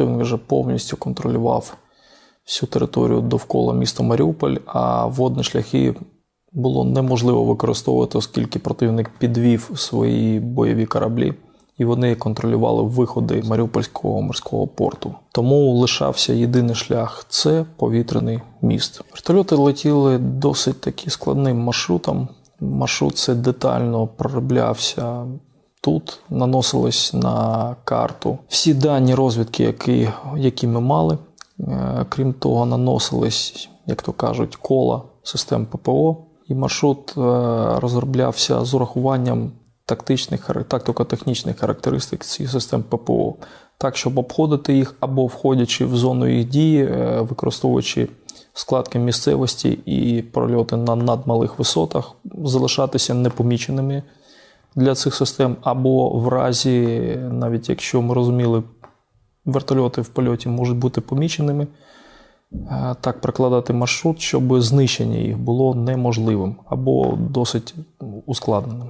Він вже повністю контролював всю територію довкола міста Маріуполь, а водні шляхи було неможливо використовувати, оскільки противник підвів свої бойові кораблі, і вони контролювали виходи Маріупольського морського порту. Тому лишався єдиний шлях це повітряний міст. Вертольоти летіли досить таки складним маршрутом. Маршрут це детально пророблявся тут, наносились на карту всі дані розвідки, які, які ми мали. Е, Крім того, наносились, як то кажуть, кола систем ППО, і маршрут е, розроблявся з урахуванням тактичних тактико-технічних характеристик цих систем ППО, так, щоб обходити їх або входячи в зону їх дії, е, використовуючи складки місцевості і прольоти на надмалих висотах, залишатися непоміченими для цих систем, або в разі, навіть якщо ми розуміли, вертольоти в польоті можуть бути поміченими, е, так прокладати маршрут, щоб знищення їх було неможливим або досить ускладненим.